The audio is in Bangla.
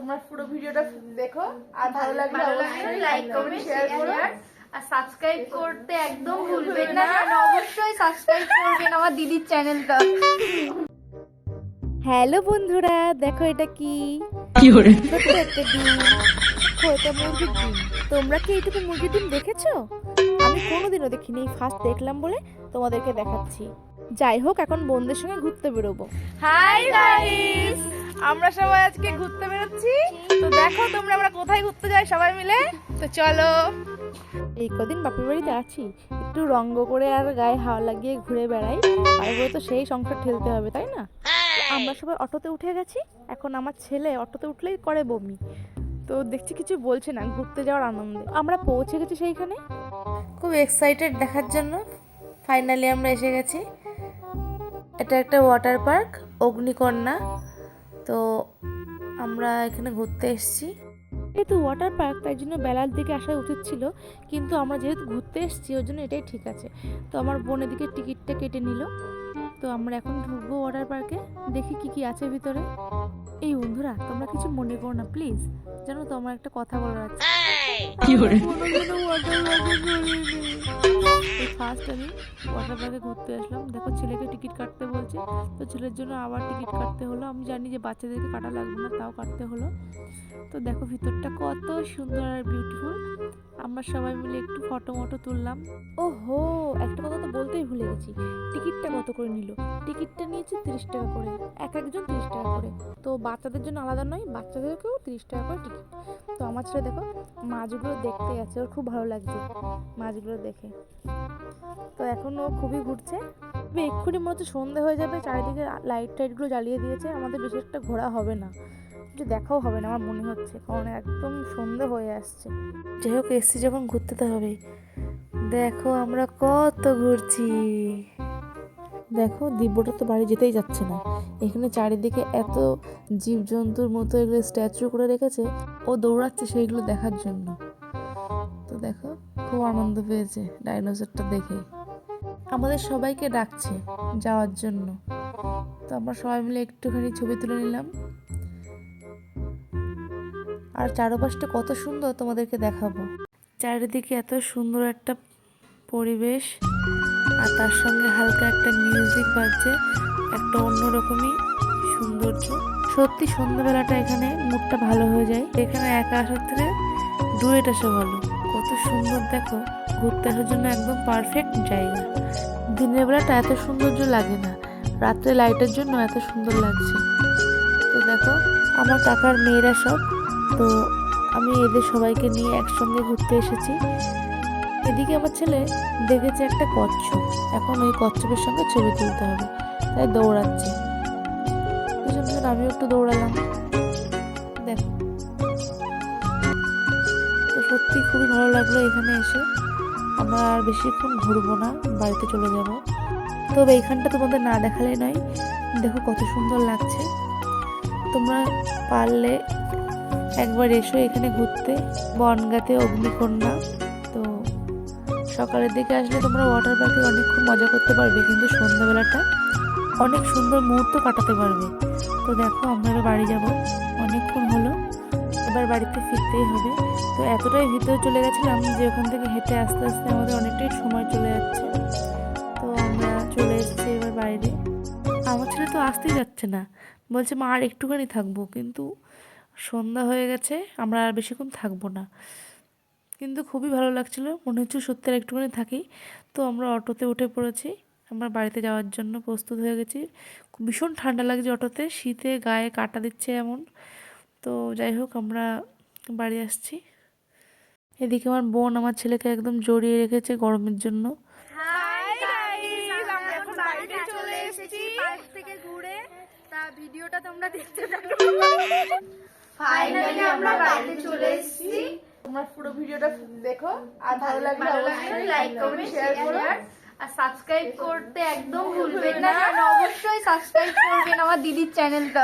তোমরা পুরো ভিডিওটা দেখো আর ভালো লাগলে ভালো লাগলে অবশ্যই লাইক কমেন্ট শেয়ার করো। আর সাবস্ক্রাইব করতে একদম ভুলবেন না। আর অবশ্যই সাবস্ক্রাইব করবেন আমার দিদির চ্যানেলটা হ্যালো বন্ধুরা দেখো এটা কি? একটা ডিম। ও, মুরগির ডিম। তোমরা কি এইটুকু মুরগির ডিম দেখেছ? কোনোদিনও দেখিনি ফার্স্ট দেখলাম বলে তোমাদেরকে দেখাচ্ছি। যাই হোক এখন বন্ধুদের সঙ্গে ঘুরতে বেরোবো। হাই গাইস আমরা সবাই আজকে ঘুরতে বেরোচ্ছি। তো দেখো তোমরা আমরা কোথায় ঘুরতে যাই সবাই মিলে। তো চলো। এই কদিন বাপের বাড়িতে আছি। একটু রঙ্গ করে আর গায়ে হাওয়া লাগিয়ে ঘুরে বেড়াই। তারপরে তো সেই সংসার ঠেলতে হবে তাই না? আমরা সবাই অটোতে উঠে গেছি। এখন আমার ছেলে অটোতে উঠলেই করে বমি। তো দেখছি কিছু বলছে না ঘুরতে যাওয়ার আনন্দে। আমরা পৌঁছে গেছি সেইখানে। খুব এক্সাইটেড দেখার জন্য। ফাইনালি আমরা এসে গেছি। এটা একটা ওয়াটার পার্ক অগ্নিকন্যা। তো আমরা এখানে ঘুরতে এসেছি। যেহেতু ওয়াটার পার্ক তাই জন্য বেলার দিকে আসা উচিত ছিল। কিন্তু আমরা যেহেতু ঘুরতে এসেছি ওর জন্য এটাই ঠিক আছে। তো আমার বোন এদিকে টিকিটটা কেটে নিল। তো আমরা এখন ঢুকবো ওয়াটার পার্কে দেখি কি কি আছে ভিতরে। এই বন্ধুরা তোমরা কিছু মনে করো না প্লিজ জানো তো আমার একটা কথা বলার আছে। কোনোদিনও ঘুরিনি। আমি ওয়াটার পার্কে ঘুরতে আসলাম। দেখো ছেলেকে টিকিট কাটতে বলছে। তো ছেলের জন্য আবার টিকিট কাটতে হলো। আমি জানি যে বাচ্চাদেরকে কাটা লাগবে না, তাও কাটতে হলো। তো দেখো ভিতরটা কত সুন্দর আর বিউটিফুল আমরা সবাই মিলে একটু ফটো মটো তুললাম। ও হো একটা কথা তো বলতেই ভুলে গেছি। টিকিটটা কত করে নিল? টিকিটটা নিয়েছে তিরিশ টাকা করে। এক একজন তিরিশ টাকা করে। তো বাচ্চাদের জন্য আলাদা নয়, বাচ্চাদেরকেও তিরিশ টাকা করে টিকিট তো আমার ছেলে দেখো মাছগুলো দেখতে গেছে, ওর খুব ভালো লাগছে মাছগুলো দেখে। তো এখন ও খুবই ঘুরছে। এক্ষুনি হচ্ছে সন্ধে হয়ে যাবে, চারিদিকে লাইট টাইটগুলো জ্বালিয়ে দিয়েছে, আমাদের বেশি একটা ঘোরা হবে না। কিছু দেখাও হবে না, আমার মনে হচ্ছে, কারণ একদম সন্ধে হয়ে আসছে। যাই হোক, এসছি যখন ঘুরতে তো হবেই দেখো আমরা কত ঘুরছি। দেখো, দিব্যটা তো বাড়ি যেতেই যাচ্ছে না। এখানে চারিদিকে এত জীবজন্তুর মতো এগুলো স্ট্যাচু করে রেখেছে, ও দৌড়াচ্ছে সেইগুলো দেখার জন্য। তো দেখো, খুব আনন্দ পেয়েছে ডাইনোসরটা দেখে। আমাদের সবাইকে ডাকছে যাওয়ার জন্য। তো আমরা সবাই মিলে একটুখানি ছবি তুলে নিলাম। আর চারপাশটা কত সুন্দর তোমাদেরকে দেখাবো। চারিদিকে এত সুন্দর একটা পরিবেশ। আর তার সঙ্গে হালকা একটা মিউজিক বাজছে, একটা অন্যরকমই সৌন্দর্য। সত্যি সন্ধ্যাবেলাটা এখানে মুডটা ভালো হয়ে যায়। এখানে একা আসার থেকে ডুয়েট আসা ভালো কত সুন্দর দেখো, ঘুরতে আসার জন্য একদম পারফেক্ট জায়গা। দিনের বেলাটা এত সৌন্দর্য লাগে না, রাত্রে লাইটের জন্য এত সুন্দর লাগছে। তো দেখো, আমার কাকার মেয়েরা সব, তো আমি এদের সবাইকে নিয়ে একসঙ্গে ঘুরতে এসেছি। এদিকে আমার ছেলে দেখেছে একটা কচ্ছপ। এখন ওই কচ্ছপের সঙ্গে ছবি তুলতে হবে। তাই দৌড়াচ্ছে। পিছন আমিও একটু দৌড়ালাম। দেখো। তো সত্যি খুবই ভালো লাগল এখানে এসে। আমরা আর বেশিক্ষণ ঘুরবো না, বাড়িতে চলে যাব। তবে এইখানটা তোমাদের না দেখালে নয়। দেখো কত সুন্দর লাগছে। তোমরা পারলে একবার এসো এখানে ঘুরতে। বনগাতে অগ্নিকন্যা। সকালের দিকে আসলে তোমরা ওয়াটার পার্কে অনেকক্ষণ মজা করতে পারবে, কিন্তু সন্ধ্যাবেলাটা অনেক সুন্দর মুহূর্ত কাটাতে পারবে। তো দেখো, আমরা বাড়ি যাব। অনেকক্ষণ হলো, এবার বাড়িতে ফিরতেই হবে। তো এতটাই ভিতরে চলে গেছিলাম যে ওখান থেকে হেঁটে আস্তে আস্তে আমাদের অনেকটাই সময় চলে যাচ্ছে। তো আমরা চলে এসেছি এবার বাইরে। আমার ছেলে তো আসতেই যাচ্ছে না। বলছে, মা, আর একটুখানি থাকব। কিন্তু সন্ধ্যা হয়ে গেছে, আমরা আর বেশিক্ষণ থাকব না। কিন্তু খুবই ভালো লাগছিল। মনে হচ্ছে সত্যি আর একটুখানি থাকি। তো আমরা অটোতে উঠে পড়েছি। আমরা বাড়িতে যাওয়ার জন্য প্রস্তুত হয়ে গেছি। ভীষণ ঠান্ডা লাগছে অটোতে। শীতে গায়ে কাটা দিচ্ছে এমন। তো যাই হোক আমরা বাড়ি আসছি। এদিকে আমার বোন আমার ছেলেকে একদম জড়িয়ে রেখেছে গরমের জন্য। হাই গাইস আমরা এখন বাড়িতে চলে এসেছি। পার্ক থেকে ঘুরে। তা ভিডিওটা তোমরা দেখতে থাকো। ফাইনালি আমরা বাড়িতে চলে এসেছি। তোমরা পুরো ভিডিওটা দেখো আর ভালো লাগলে ভালো অবশ্যই লাইক কমেন্ট শেয়ার করো। আর সাবস্ক্রাইব করতে একদম ভুলবেন না অবশ্যই সাবস্ক্রাইব করবেন আমার দিদির চ্যানেলটা